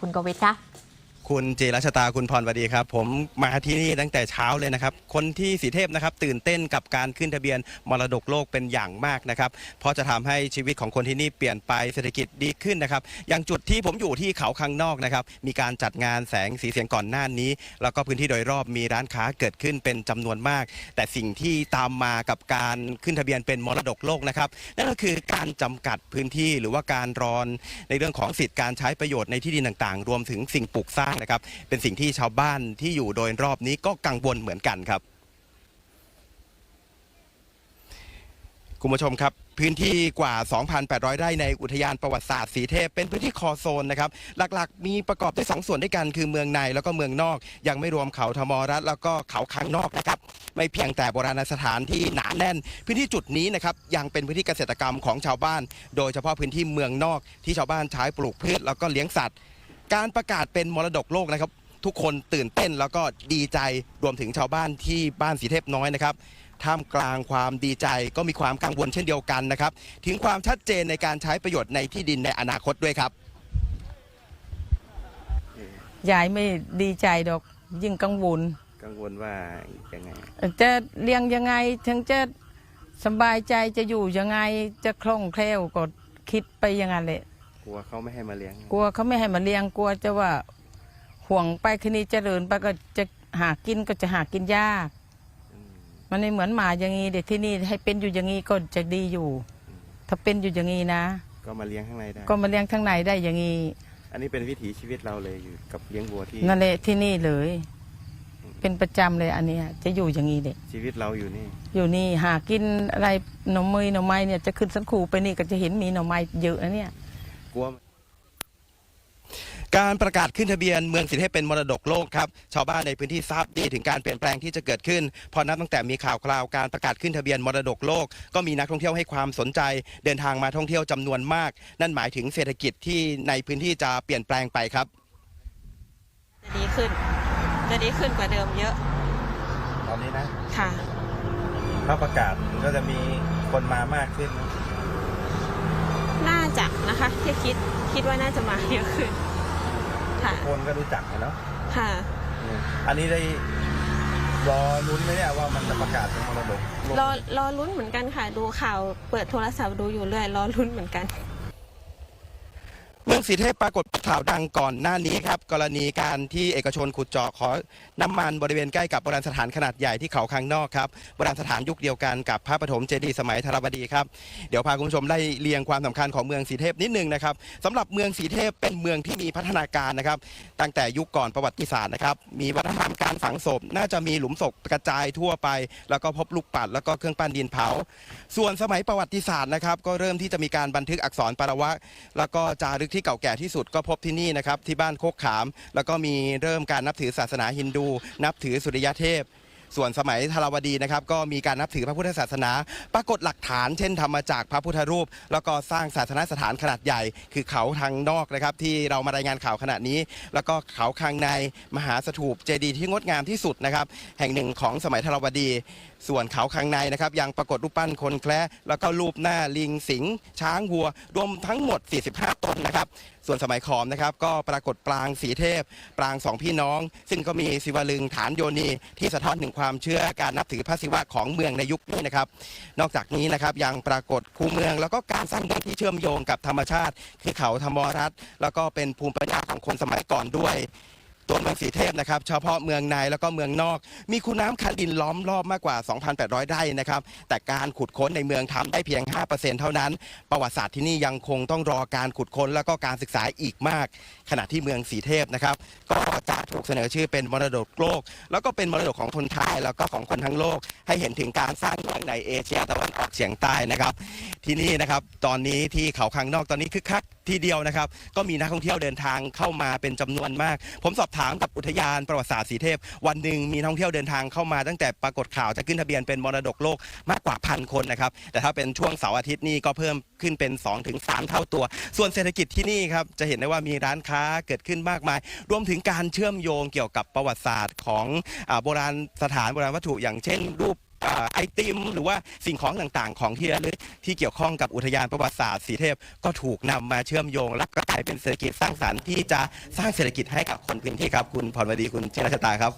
คุณกวิทคะ คุณเจรัชตาคุณพรวดีครับ ผมมาที่นี่ตั้งแต่เช้าเลยนะครับ คนที่สีเทพนะครับ ตื่นเต้นกับการขึ้นทะเบียนมรดกโลกเป็นอย่างมากนะครับ เพราะจะทำให้ชีวิตของคนที่นี่เปลี่ยนไปเศรษฐกิจดีขึ้นนะครับ อย่างจุดที่ผมอยู่ที่เขาข้างนอกนะครับ มีการจัดงานแสงสีเสียงก่อนหน้านี้ แล้วก็พื้นที่โดยรอบมีร้านค้าเกิดขึ้นเป็นจำนวนมาก แต่สิ่งที่ตามมากับการขึ้นทะเบียนเป็นมรดกโลกนะครับนั่นก็คือการจำกัดพื้นที่หรือว่าการรอนในเรื่องของสิทธิการใช้ประโยชน์ในที่ดินต่างๆ รวมถึงสิ่งปลูกสร้างนะครับ เป็นสิ่งที่ชาวบ้านที่อยู่โดยรอบนี้ก็กังวลเหมือนกันครับ คุณผู้ชมครับพื้นที่กว่า 2,800 ไร่ในอุทยานประวัติศาสตร์สีเทพ เป็นพื้นที่คอโซนนะครับ หลักๆ มีประกอบด้วยสองส่วนด้วยกันคือเมืองในแล้วก็เมืองนอก ยังไม่รวมเขาธมรัฐแล้วก็เขาข้างนอกนะครับ ไม่เพียงแต่โบราณสถานที่หนาแน่น พื้นที่จุดนี้นะครับยังเป็นพื้นที่เกษตรกรรมของชาวบ้าน โดยเฉพาะพื้นที่เมืองนอกที่ชาวบ้านใช้ปลูกพืชแล้วก็เลี้ยงสัตว์ การประกาศเป็นมรดกโลกนะครับ ทุกคนตื่นเต้นแล้วก็ดีใจรวมถึงชาวบ้านที่บ้านสีเทพน้อยนะครับท่ามกลางความดีใจก็มีความกังวลเช่นเดียวกันนะครับ ถึงความชัดเจนในการใช้ประโยชน์ในที่ดินในอนาคตด้วยครับยายไม่ดีใจดอกยิ่งกังวล กังวลว่ายังไงจะเลี้ยงยังไงถึงจะสบายใจจะอยู่ยังไงจะคล่องแคล่วก็คิดไปอยังไงแหละก ลัวเขาไม่ให้มาเลี้ยง กลัวเขาไม่ให้มาเลี้ยงกลัวจะว่าห่วงไปคืนนี้เจริญไปก็จะหากินก็จะหากินยาก มันไม่เหมือนหมาอย่างนี้เด็กที่นี่ให้เป็นอยู่อย่างนี้ก็จะดีอยู่ ถ้าเป็นอยู่อย่างนี้นะ ก็มาเลี้ยงข้างในได้ ก็มาเลี้ยงข้างในได้อย่างนี้ อันนี้เป็นวิถีชีวิตเราเลยอยู่กับเลี้ยงวัวที่นั่นแหละที่นี่เลย เป็นประจำเลยอันเนี้ยจะอยู่อย่างนี้เด็ก ชีวิตเราอยู่นี่ อยู่นี่หากินอะไรหน่อมือหน่อไม้เนี่ยจะขึ้นสันคูไปนี่ก็จะเห็นมีหน่อไม้เยอะนะเนี่ย กลัวการประกาศขึ้นทะเบียนเมืองสิทธิเป็นมรดกโลกครับชาวบ้านในพื้นที่ทราบดีถึงการเปลี่ยนแปลงที่จะเกิดขึ้นเพอนับตั้งแต่มีข่าวคราวการประกาศขึ้นทะเบียนมรดกโลก ก็มีนักท่องเที่ยวให้ความสนใจ เดินทางมาท่องเที่ยวจำนวนมาก นั่นหมายถึงเศรษฐกิจที่ในพื้นที่จะเปลี่ยนแปลงไปครับ จะดีขึ้น จะดีขึ้นกว่าเดิมเยอะ ตอนนี้นะค่ะถ้าประกาศก็จะมีคนมามากขึ้นน่าจะ นะคะ ที่คิดคิดว่าน่าจะมาเยอะขึ้นค่ะคนก็รู้จักเนาะค่ะอันนี้ได้รอลุ้นไหมเนี่ยว่ามันจะประกาศเป็นมรดกโลก รอรอลุ้นเหมือนกันค่ะ ดูข่าวเปิดโทรศัพท์ดูอยู่เรื่อยรอลุ้นเหมือนกัน เมืองสีเทพปรากฏข่าวดังก่อนหน้านี้ครับ กรณีการที่เอกชนขุดเจาะขอน้ำมันบริเวณใกล้กับโบราณสถานขนาดใหญ่ที่เขาข้างนอกครับโบราณสถานยุคเดียวกันกับพระปฐมเจดีย์สมัยธรวดีครับเดี๋ยวพาคุณผู้ชมไล่เรียงความสำคัญของเมืองสีเทพนิดนึงนะครับสำหรับเมืองสีเทพเป็นเมืองที่มีพัฒนาการนะครับตั้งแต่ยุคก่อนประวัติศาสตร์นะครับมีวัฒนธรรมการฝังศพ น่าจะมีหลุมศพกระจายทั่วไป แล้วก็พบลูกปัดแล้วก็เครื่องปั้นดินเผา ส่วนสมัยประวัติศาสตร์นะครับก็เริ่มที่จะมีการบันทึกอักษรปารวะแล้วก็จารึกที่ที่เก่าแก่ที่สุดก็พบที่นี่นะครับที่บ้านโคกขาม แล้วก็มีเริ่มการนับถือศาสนาฮินดู นับถือสุริยเทพ ส่วนสมัยธารวดีนะครับก็มีการนับถือพระพุทธศาสนา ปรากฏหลักฐานเช่นทำมาจากพระพุทธรูป แล้วก็สร้างศาสนสถานขนาดใหญ่ คือเขาทางนอกนะครับที่เรามารายงานข่าวขณะนี้ แล้วก็เขาข้างในมหาสถูปเจดีย์ที่งดงามที่สุดนะครับแห่งหนึ่งของสมัยธารวดี ส่วนเขาข้างในนะครับยังปรากฏรูปปั้นคนแคละแล้วก็รูปหน้าลิงสิงช้างวัว รวมทั้งหมด 45 ตนนะครับ ส่วนสมัยขอมนะครับก็ปรากฏปรางสีเทพ ปรางสองพี่น้อง ซึ่งก็มีศิวลึงฐานโยนีที่สะท้อนถึงความเชื่อการนับถือพระศิวะของเมืองในยุคนี้นะครับ นอกจากนี้นะครับยังปรากฏคูเมือง แล้วก็การสร้างเมืองที่เชื่อมโยงกับธรรมชาติ คือเขาธรรมรัฐแล้วก็เป็นภูมิปัญญาของคนสมัยก่อนด้วย ตัวเมืองสีเทพนะครับเฉพาะเมืองในแล้วก็เมืองนอก มีคูน้ำคันดินล้อมรอบมากกว่า 2,800 ไร่นะครับแต่การขุดค้นในเมืองทำได้เพียง 5%เท่านั้น ประวัติศาสตร์ที่นี่ยังคงต้องรอการขุดค้นแล้วก็การศึกษาอีกมาก ขณะที่เมืองสีเทพนะครับก็จะถูกเสนอชื่อเป็นมรดกโลก แล้วก็เป็นมรดกของคนไทยแล้วก็ของคนทั้งโลก ให้เห็นถึงการสร้างเมืองในเอเชียตะวันออกเฉียงใต้นะครับที่นี่นะครับ ตอนนี้ที่เขาข้างนอกตอนนี้คึกคักทีเดียวนะครับ ก็มีนักท่องเที่ยวเดินทางเข้ามาเป็นจำนวนมาก ผมสอบถามกับอุทยานประวัติศาสตร์สีเทพ วันหนึ่งมีนักท่องเที่ยวเดินทางเข้ามาตั้งแต่ปรากฏข่าวจะขึ้นทะเบียนเป็นมรดกโลกมากกว่าพันคนนะครับ แต่ถ้าเป็นช่วงเสาร์อาทิตย์นี่ก็เพิ่มขึ้นเป็น2-3ถึง3เท่าตัว ส่วนเศรษฐกิจที่นี่ครับจะเห็นได้ว่ามีร้านค้าเกิดขึ้นมากมาย รวมถึงการเชื่อมโยงเกี่ยวกับประวัติศาสตร์ของอโบราณสถานโบราณวัตถุอย่างเช่น รูป ไอติม หรือว่าสิ่งของต่างๆ ของที่ระลึกที่เกี่ยวข้องกับอุทยานประวัติศาสตร์สีเทพ ก็ถูกนำมาเชื่อมโยง และก็กลายเป็นเศรษฐกิจสร้างสรรค์ที่จะสร้างเศรษฐกิจให้กับคนพื้นที่ครับคุณพรวดีคุณเชนรัชตาครับ